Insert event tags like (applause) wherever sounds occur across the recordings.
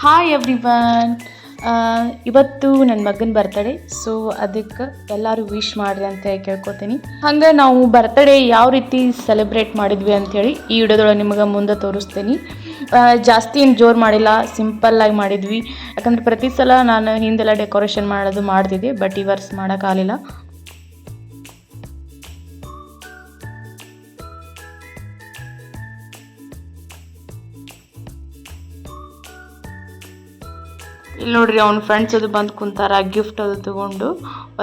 Hi everyone ಇವತ್ತು ನನ್ನ ಮಗನ ಬರ್ತಡೇ ಸೊ ಅದಕ್ಕೆ ಎಲ್ಲರೂ ವಿಶ್ ಮಾಡಿರಿ ಅಂತ ಕೇಳ್ಕೊತೀನಿ. ಹಂಗೆ ನಾವು ಬರ್ತಡೇ ಯಾವ ರೀತಿ ಸೆಲೆಬ್ರೇಟ್ ಮಾಡಿದ್ವಿ ಅಂಥೇಳಿ ಈ ವಿಡಿಯೋದೊಳಗೆ ನಿಮಗೆ ಮುಂದೆ ತೋರಿಸ್ತೀನಿ. ಜಾಸ್ತಿ ಏನು ಜೋರು ಮಾಡಿಲ್ಲ ಸಿಂಪಲ್ಲಾಗಿ ಮಾಡಿದ್ವಿ. ಯಾಕಂದ್ರೆ ಪ್ರತಿ ಸಲ ನಾನು ಹಿಂದೆಲ್ಲ ಡೆಕೋರೇಷನ್ ಮಾಡೋದು ಮಾಡ್ತಿದ್ದೆ ಬಟ್ ಈ ವರ್ಷ ಮಾಡೋಕ್ಕಾಗಲಿಲ್ಲ ಇಲ್ಲಿ ನೋಡ್ರಿ ಅವ್ನ ಫ್ರೆಂಡ್ಸ್ ಅದು ಬಂದು ಕುಂತಾರ ಗಿಫ್ಟ್ ಅದು ತಗೊಂಡು.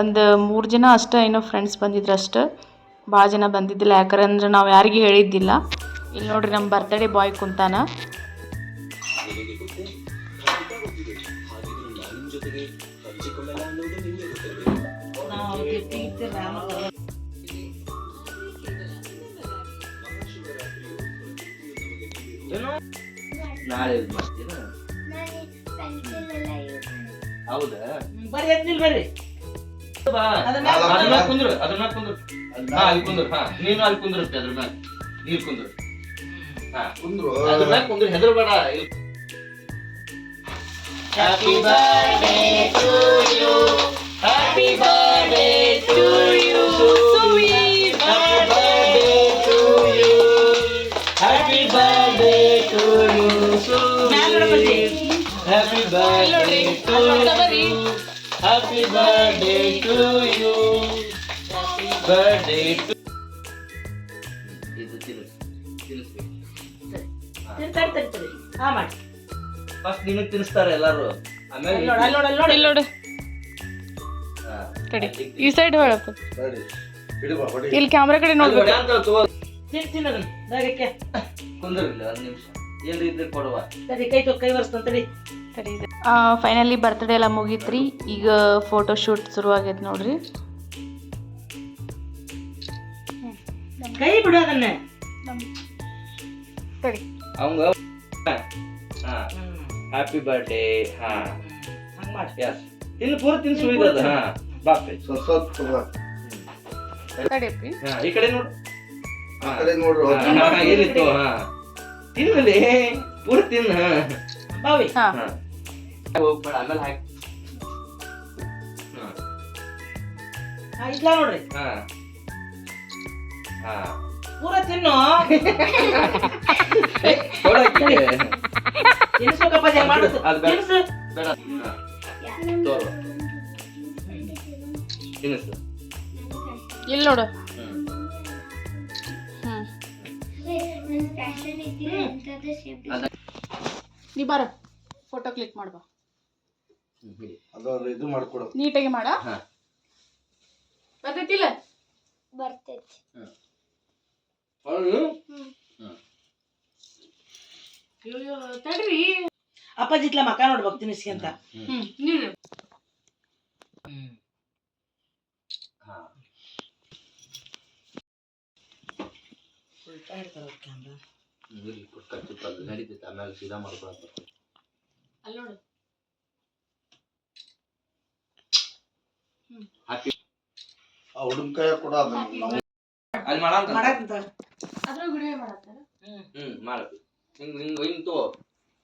ಒಂದು ಮೂರು ಜನ ಅಷ್ಟೇ ಏನೋ ಫ್ರೆಂಡ್ಸ್ ಬಂದಿದ್ರು ಅಷ್ಟೇ. ಭಾಳ ಜನ ಬಂದಿದ್ದಿಲ್ಲ, ಯಾಕಂದ್ರೆ ನಾವು ಯಾರಿಗೂ ಹೇಳಿದ್ದಿಲ್ಲ. ಇಲ್ಲಿ ನೋಡ್ರಿ ನಮ್ಮ ಬರ್ತ್ಡೇ ಬಾಯ್ ಕುಂತಾನ. ನಾಳೆ ಹೌದಾ? ಬರ್ರಿ ಬಾ. ಅದನ್ನ ಅದ್ರ ಮ್ಯಾಲ್ ಕುಂದ್ರು ಅದ್ರ ಮ್ಯಾಲ್ ಕುಂದ್ರು. ಹಾ ಅಲ್ಲಿ ಕುಂದ್ರು ಹಾ. ನೀನು ಅಲ್ಲಿ ಕುಂದ್ರು ಅದ್ರ ಮ್ಯಾಲ್. ನೀರ್ ಕುಂದ್ರು. ಹಾ. ಕುಂದ್ರು. ಅದ್ರ ಮ್ಯಾಲ್ ಕುಂದ್ರು ಹೆದರ್ಬೇಡ happy birthday to you happy birthday birthday happy birthday to you birthday to ಇದು ತಿನ್ನಿಸ್ಬೇಕು ಹಾ ಮಾಡಿ. ಫಸ್ಟ್ ನಿನಗೆ ತಿನ್ನಿಸ್ತಾರೆ ಎಲ್ಲಾರು. ಆಮೇಲೆ ನೋಡಿ ನೋಡು ನೋಡಿ. ಕಡೆ ಈ ಸೈಡ್ ಹೇಳಪ್ಪ. ಸರಿ ಇಲ್ಲಿ ಕ್ಯಾಮ್ರಾ ಕಡೆ ನೋಡಿ ನೋಡ್ಬೇಕು ಹೊಡೆ ಅಂತ ತಗೋ. ತಿನ್ ತಿನ್ನದನ್ನ ಕುಂದ್ರಿಲ್ಲ ಒಂದ್ ನಿಮಿಷ. ಏನ್ರಿ ಇದ್ರೆ ಕೊಡುವ. ತಡಿ ಕೈ ತೊ ಕೈ ಬರ್ಸ್ತಾನ ತಡಿ. ಫೈನಲಿ ಬರ್ತ್ಡೇ ಎಲ್ಲ ಮುಗೀತ್ರಿ. ಈಗ ಫೋಟೋ ಶೂಟ್ ಶುರುವಾಗೈತೆ ನೋಡ್ರಿ. ಕೈ ಬಿಡು ಅದನ್ನ. ಸರಿ. ಅವಂಗ ಹಾ ಹ್ಯಾಪಿ ಬರ್ಡೇ ಹಾ. ಯಸ್ ತಿನ್ನು ಪೂರ ತಿನ್ನು ಉಳಿದದ ಹಾ. ಬಾಪೆ ಸ್ವಲ್ಪ ಸ್ವಲ್ಪ. ತಡಿಯಪ್ಪಿ ಹಾ ಈ ಕಡೆ ನೋಡು. ಆ ಕಡೆ ನೋಡು. ಏನಿತ್ತು ಹಾ. ತಿನ್ನಲಿ ಪೂರ ತಿನ್ನ ಹಾ. ಬಾವಿ. ಹಾ. ಹಾ. ಹೋಗ್ಬೇಡ ಆಮೇಲೆ ಹಾಕಿ ಹಾ. ಹಾ ಇದ್ಲ ನೋಡ್ರಿ. ಹಾ. ಹಾ. ಪೂರ ತಿನ್ನು. ಕೊಡಕ್ಕೆ ತಿನ್ಸ್ಬೇಕಪ್ಪ ಹೆಂಗ್. ಮಾಡುದು ಅದು ಬೇಡ. ತಿನ್ಸು. ಬೇಡ. ಹಾ. ತೋರು ತಿನ್ನಿಸು ಇಲ್ಲಿ ನೋಡು. ಹ್ಮ್. ಹ್ಮ್. ಅದ ನೀ ಬಾರ ಫೋಟೋ ಕ್ಲಿಕ್ ಮಾಡ್ಬಾ. ಅದು ಇದು ಮಾಡ್ಕೊಡು. ನೀಟಾಗಿ ಮಾಡ. ಹಾ. ಬರ್ತೈತಿಲ್ಲ? ಹ್ಮ್. ಅಯ್ಯೋ ತಡ್ರಿ. ಅಪ್ಪಾಜಿ ಇತ್ಲ ಮಕ ನೋಡ್ಬೇಕು ತಿನ್ನಿಸ್ಕೊಂತ ಹ್ಮ್. ನೀರು ಹಾ. ಉಲ್ಟಾ ಇರ್ತಾರ ಕ್ಯಾಮ್ರಾ ಇಲ್ಲಿ ಕೊಟ್ಟು ಕಚ್ಚಿತ್ತು ಅದು ನಡೀತೈತೆ ಆಮೇಲೆ ಸೀದಾ ಮಾಡ್ಕೊಳಕ್ ಬರ್ತೈತೆ. ಅಲ್ಲಿ ನೋಡು. ಹಾಕಿ. ಆ ಹುಡುಗ ಕೈಯಾಗ ಕೊಡ ನಾವು ಅಲ್ಲಿ ಮಾಡಂತ ಮಾಡಾಕಂತ ಅದ್ರ ವಿಡಿಯೋ ಮಾಡತ್ತಾರ ಹ್ಮ್. ಹ್ಮ್ ಮಾಡಕ್ಕೆ ಹಿಂಗ್ ಹಿಂಗ್ ಹಿಂಗ್ ತೋ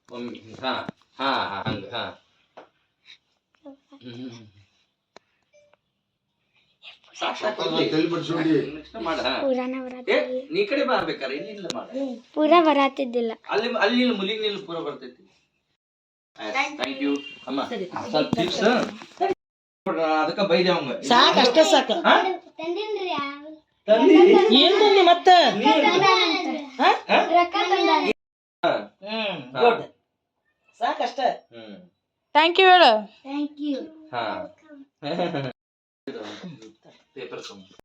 ಒಮ್ಮೆ. ಹಾ ಹಾ ಹಾ. ಹಂಗ ಹಾ ಹ್ಮ್ ಸಾಕ್ ಅದನ್ನ ತಲೆ ಬಿಡ್ಸ್ಬಿಡಿ. ನೆಕ್ಸ್ಟ್ ಮಾಡ ಹಾ ಏ ನೀ ಕಡೆ ಬರ್ಬೇಕಾರೆ ಇಲ್ಲಿ ಇಲ್ಲ ಮಾಡ. ಪೂರ ಬರಾತಿದ್ದಿಲ್ಲ. ಅಲ್ಲಿ ಅಲ್ಲಿ ನಿಲ್ಲು ಮುಲಿಗ್ ನಿಲ್ಲು ಪೂರ ಬರ್ತೈತಿ. ಥ್ಯಾಂಕ್ ಯು ಅಮ್ಮ ಸರಿ. ಸ್ವಲ್ಪ ಚಿಪ್ಸ್ ಅದಕ್ಕ ಬೈದೆ ಅವಂಗ. ಸಾಕ್ ಅಷ್ಟೇ? ಏನ್ ತಂದಿ ಮತ್ತ? ಹಾ? ಹಾ. ಹ್ಮ್ ಗುಡ್ ಸಾಕ್ ಹ್ಮ್. ಥ್ಯಾಂಕ್ ಯು ಹೇಳು. ಥ್ಯಾಂಕ್ ಯು ಹಾ. (laughs) ಪೇಪರ್ ತಗೊಂಡು